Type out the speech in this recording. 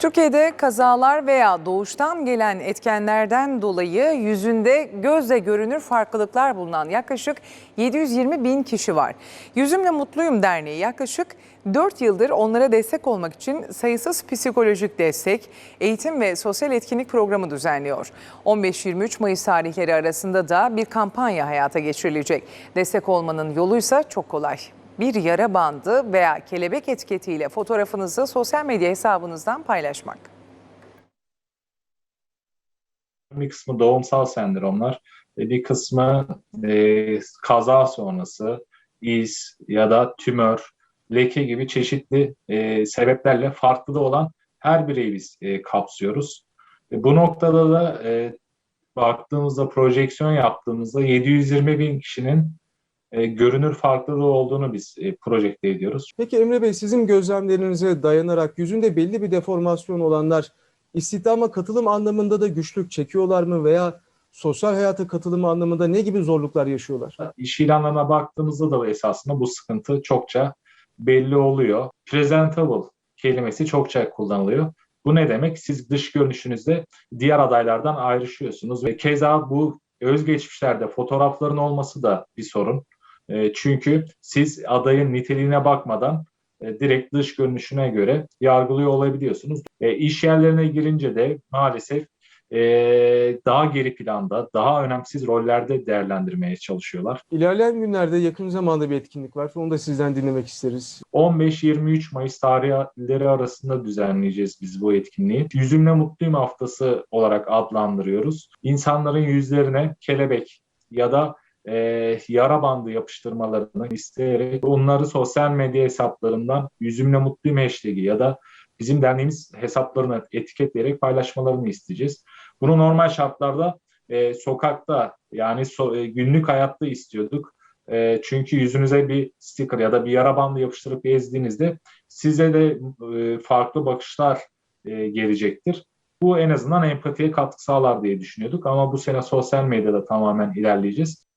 Türkiye'de kazalar veya doğuştan gelen etkenlerden dolayı yüzünde gözle görünür farklılıklar bulunan yaklaşık 720 bin kişi var. Yüzümle Mutluyum Derneği yaklaşık 4 yıldır onlara destek olmak için sayısız psikolojik destek, eğitim ve sosyal etkinlik programı düzenliyor. 15-23 Mayıs tarihleri arasında da bir kampanya hayata geçirilecek. Destek olmanın yoluysa çok kolay bir yara bandı veya kelebek etiketiyle fotoğrafınızı sosyal medya hesabınızdan paylaşmak. Bir kısmı doğumsal sendromlar, bir kısmı e, kaza sonrası, iz ya da tümör, leke gibi çeşitli e, sebeplerle farklı da olan her bireyi biz e, kapsıyoruz. E, bu noktada da e, baktığımızda projeksiyon yaptığımızda 720 bin kişinin e, görünür farklılığı olduğunu biz e, projekte ediyoruz. Peki Emre Bey sizin gözlemlerinize dayanarak yüzünde belli bir deformasyon olanlar istihdama katılım anlamında da güçlük çekiyorlar mı veya sosyal hayata katılımı anlamında ne gibi zorluklar yaşıyorlar? İş ilanlarına baktığımızda da esasında bu sıkıntı çokça belli oluyor. Presentable kelimesi çokça kullanılıyor. Bu ne demek? Siz dış görünüşünüzde diğer adaylardan ayrışıyorsunuz ve keza bu özgeçmişlerde fotoğrafların olması da bir sorun. E, çünkü siz adayın niteliğine bakmadan e, direkt dış görünüşüne göre yargılıyor olabiliyorsunuz. E, iş yerlerine girince de maalesef e, daha geri planda, daha önemsiz rollerde değerlendirmeye çalışıyorlar. İlerleyen günlerde yakın zamanda bir etkinlik var. Onu da sizden dinlemek isteriz. 15-23 Mayıs tarihleri arasında düzenleyeceğiz biz bu etkinliği. Yüzümle Mutluyum Haftası olarak adlandırıyoruz. İnsanların yüzlerine kelebek ya da e, yara bandı yapıştırmalarını isteyerek onları sosyal medya hesaplarından yüzümle mutluyum hashtag'i ya da bizim derneğimiz hesaplarını etiketleyerek paylaşmalarını isteyeceğiz. Bunu normal şartlarda e, sokakta yani so, e, günlük hayatta istiyorduk. E, çünkü yüzünüze bir sticker ya da bir yara bandı yapıştırıp gezdiğinizde size de e, farklı bakışlar e, gelecektir. Bu en azından empatiye katkı sağlar diye düşünüyorduk ama bu sene sosyal medyada tamamen ilerleyeceğiz.